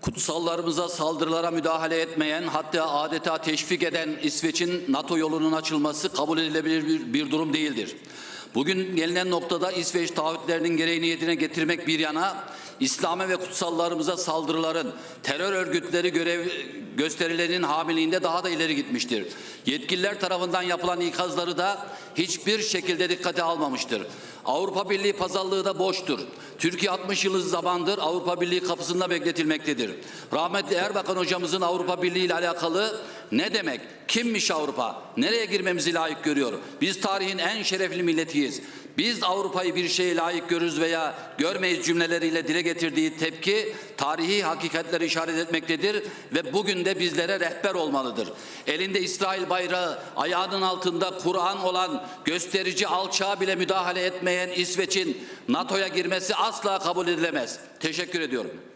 Kutsallarımıza saldırılara müdahale etmeyen hatta adeta teşvik eden İsveç'in NATO yolunun açılması kabul edilebilir bir, bir durum değildir. Bugün gelinen noktada İsveç taahhütlerinin gereğini yerine getirmek bir yana İslam'a ve kutsallarımıza saldırıların terör örgütleri görev gösterilerinin hamiliğinde daha da ileri gitmiştir. Yetkililer tarafından yapılan ikazları da hiçbir şekilde dikkate almamıştır. Avrupa Birliği pazarlığı da boştur. Türkiye 60 yıl zamandır Avrupa Birliği kapısında bekletilmektedir. Rahmetli Erbakan hocamızın Avrupa Birliği ile alakalı ne demek? Kimmiş Avrupa? Nereye girmemizi layık görüyor? Biz tarihin en şerefli milletiyiz. Biz Avrupa'yı bir şeye layık görürüz veya görmeyiz cümleleriyle dile getirdiği tepki tarihi hakikatleri işaret etmektedir ve bugün de bizlere rehber olmalıdır. Elinde İsrail bayrağı, ayağının altında Kur'an olan gösterici alçağa bile müdahale etmeyen İsveç'in NATO'ya girmesi asla kabul edilemez. Teşekkür ediyorum.